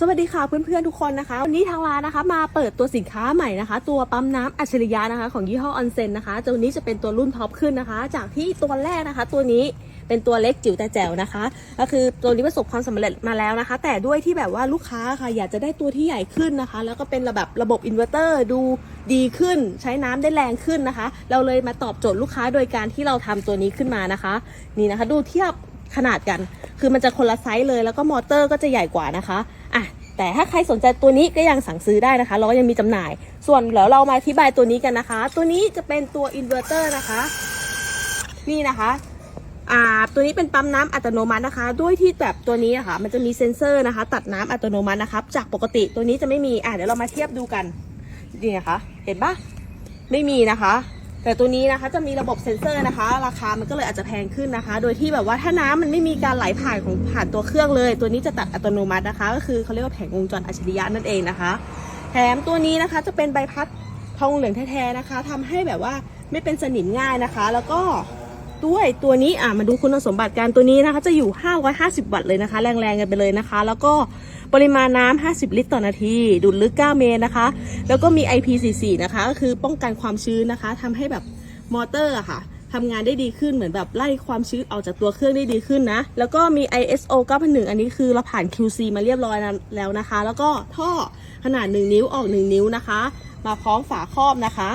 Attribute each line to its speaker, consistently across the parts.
Speaker 1: สวัสดีค่ะเพื่อนๆทุกคนนะคะ วันนี้ทางร้านนะคะมาเปิดตัวสินค้าใหม่นะคะ ตัวปั๊มน้ำอัจฉริยะนะคะ ของยี่ห้อออนเซนนะคะตัวนี้จะเป็นตัวรุ่นท็อปขึ้นนะคะ จากที่ตัวแรกนะคะ ตัวนี้เป็นตัวเล็กจิ๋วแต่แจ๋วนะคะ ก็คือตัวนี้ประสบความสำเร็จมาแล้วนะคะ แต่ด้วยที่แบบว่าลูกค้าค่ะอยากจะได้ตัวที่ใหญ่ขึ้นนะคะ แล้วก็เป็นระบบระบบอินเวอร์เตอร์ดูดีขึ้น ใช้น้ำได้แรงขึ้นนะคะ เราเลยมาตอบโจทย์ลูกค้าโดยการที่เราทำตัวนี้ขึ้นมานะคะ นี่นะคะ ดูเทียบขนาดกัน คือมันจะคนละไซส์เลย แล้วก็มอเตอร์ก็จะใหญ่กว่านะคะ อะแต่ถ้าใครสนใจตัวนี้ก็ยังสั่งซื้อได้นะคะ เราก็ยังมีจำหน่าย ส่วนแล้วเรามาอธิบายตัวนี้กันนะคะ ตัวนี้จะเป็นตัวอินเวอร์เตอร์นะคะ นี่นะคะอ่าตัวนี้เป็นปั๊มน้ำอัตโนมัตินะคะ ด้วยที่แบบตัวนี้อะค่ะมันจะมีเซ็นเซอร์นะคะ ตัดน้ำอัตโนมัตินะคะจากปกติตัวนี้จะไม่มีอ่าเดี๋ยวเรามาเทียบดูกันนี่นะคะ เห็นปะไม่มีนะคะ แต่ตัวนี้นะคะจะมีระบบเซ็นเซอร์นะคะ ราคามันก็เลยอาจจะแพงขึ้นนะคะ โดยที่แบบว่าถ้าน้ำมันไม่มีการไหลผ่านของผ่านตัวเครื่องเลย ตัวนี้จะตัดอัตโนมัตินะคะ ก็คือเขาเรียกว่าแผงวงจรอัจฉริยะนั่นเองนะคะ แถมตัวนี้นะคะจะเป็นใบพัดทองเหลืองแท้ๆนะคะทำให้แบบว่าไม่เป็นสนิมง่ายนะคะ แล้วก็ด้วยตัวนี้อะมาดูคุณสมบัติการตัวนี้นะคะ จะอยู่ 550 วัตต์เลยนะคะ แรงๆกันไปเลยนะคะ แล้วก็ ปริมาณน้ำ 50 ลิตรต่อนาที ดูดลึก 9 เมตรนะคะ แล้วก็มี IP44 นะคะ ก็คือป้องกันความชื้นนะคะทำให้แบบมอเตอร์อะค่ะทำงานได้ดีขึ้นเหมือนแบบไล่ความชื้นออกจากตัวเครื่องได้ดีขึ้นนะ แล้วก็มี ISO 9001 อันนี้คือเราผ่าน QC มาเรียบร้อยแล้วนะคะ แล้วก็ท่อขนาด 1 นิ้วออก 1 นิ้วนะคะ มาพร้อมฝาครอบนะคะ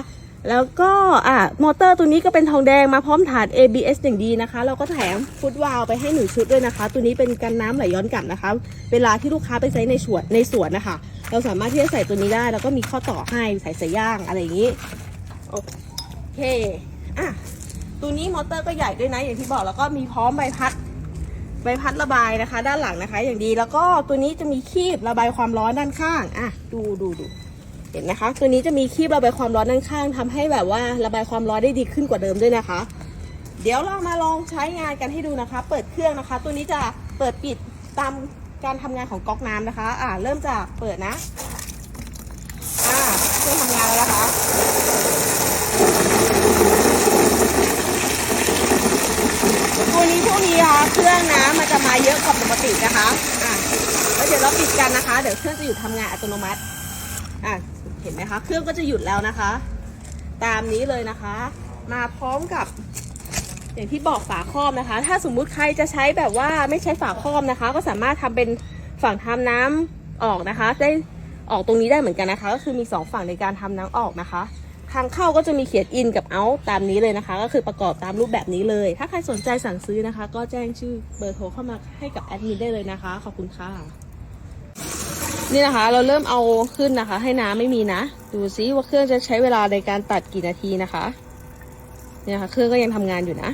Speaker 1: แล้วก็อะมอเตอร์ตัวนี้ก็เป็นทองแดงมาพร้อมฐาน ABS อย่างดีนะคะ เราก็แถมฟุตวาลไปให้หนึ่งชุดด้วยนะคะ ตัวนี้เป็นกันน้ำไหลย้อนกลับนะคะ เวลาที่ลูกค้าไปใช้ในสวนในสวนนะคะ เราสามารถที่จะใส่ตัวนี้ได้ แล้วก็มีข้อต่อให้ใส่ใส่ย่างอะไรอย่างนี้โอเคอะตัวนี้มอเตอร์ก็ใหญ่ด้วยนะอย่างที่บอกแล้วก็มีพร้อมใบพัดใบพัดระบายนะคะ ด้านหลังนะคะ อย่างดีแล้วก็ตัวนี้จะมีคีบระบายความร้อนด้านข้างอะดูดูดู เห็นนะคะ ตัวนี้จะมีคีบระบายความร้อนด้านข้างทำให้แบบว่าระบายความร้อนได้ดีขึ้นกว่าเดิมด้วยนะคะ เดี๋ยวเรามาลองใช้งานกันให้ดูนะคะ เปิดเครื่องนะคะ ตัวนี้จะเปิดปิดตามการทำงานของก๊อกน้ำนะคะ อ่าเริ่มจากเปิดนะ อ่าเครื่องทำงานแล้วนะคะตัวนี้พวกนี้ค่ะเครื่องน้ำมันจะมาเยอะกว่าปกตินะคะ อะแล้วเดี๋ยวเราปิดกันนะคะ เดี๋ยวเครื่องจะหยุดทำงานอัตโนมัติ อะ เห็นไหมคะ เครื่องก็จะหยุดแล้วนะคะ ตามนี้เลยนะคะ มาพร้อมกับ อย่างที่บอกฝาครอบนะคะ ถ้าสมมุติใครจะใช้แบบว่าไม่ใช้ฝาครอบนะคะ ก็สามารถทำเป็นฝั่งทำน้ำออกนะคะ ได้ออกตรงนี้ได้เหมือนกันนะคะ ก็คือมีสองฝั่งในการทำน้ำออกนะคะทางเข้าก็จะมีเขียนอินกับเอาตามนี้เลยนะคะ ก็คือประกอบตามรูปแบบนี้เลย ถ้าใครสนใจสั่งซื้อนะคะ ก็แจ้งชื่อเบอร์โทรเข้ามาให้กับแอดมินได้เลยนะคะ ขอบคุณค่ะ นี่นะคะ เราเริ่มเอาขึ้นนะคะ ให้น้ำไม่มีนะ ดูซิว่าเครื่องจะใช้เวลาในการตัดกี่นาทีนะคะนี่นะคะเครื่องก็ยังทำงานอยู่นะ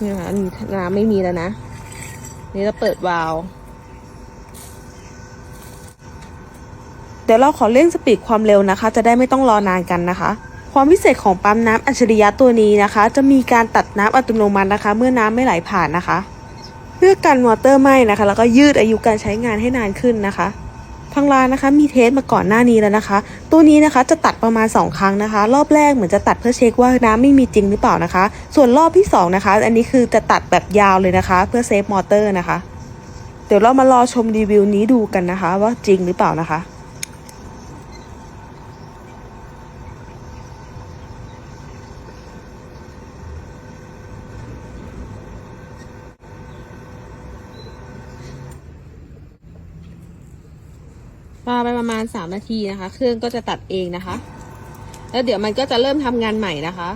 Speaker 1: นี่นะคะน้ำไม่มีแล้วนะ นี่เราเปิดวาล์ว
Speaker 2: เดี๋ยวเราขอเร่งสปีดความเร็วนะคะ จะได้ไม่ต้องรอนานกันนะคะ ความพิเศษของปั๊มน้ำอัจฉริยะตัวนี้นะคะ จะมีการตัดน้ำอัตโนมัตินะคะ เมื่อน้ำไม่ไหลผ่านนะคะ พื่อกันมอเตอร์ไหม้นะคะ แล้วก็ยืดอายุการใช้งานให้นานขึ้นนะคะทางร้านนะคะมีเทสมาก่อนหน้านี้แล้วนะคะ ตัวนี้นะคะจะตัดประมาณ 2 ครั้งนะคะ รอบแรกเหมือนจะตัดเพื่อเช็คว่าน้ำไม่มีจริงหรือเปล่านะคะ ส่วนรอบที่สองนะคะ อันนี้คือจะตัดแบบยาวเลยนะคะ เพื่อเซฟมอเตอร์นะคะ เดี๋ยวเรามารอชมรีวิวนี้ดูกันนะคะ ว่าจริงหรือเปล่านะคะ
Speaker 1: ปาไปประมาณ 3 นาทีนะคะ เครื่องก็จะตัดเองนะคะ แล้วเดี๋ยวมันก็จะเริ่มทำงานใหม่นะคะ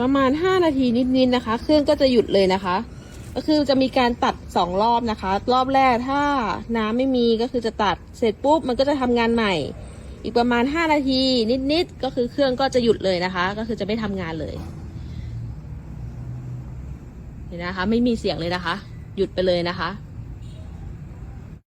Speaker 1: ประมาณ 5 นาทีนิดๆนะคะ เครื่องก็จะหยุดเลยนะคะ ก็คือจะมีการตัด 2 รอบนะคะ รอบแรกถ้าน้ำไม่มีก็คือจะตัดเสร็จปุ๊บมันก็จะทำงานใหม่ อีกประมาณ 5 นาทีนิดๆก็คือเครื่องก็จะหยุดเลยนะคะ ก็คือจะไม่ทำงานเลยเห็นนะคะ ไม่มีเสียงเลยนะคะ หยุดไปเลยนะคะ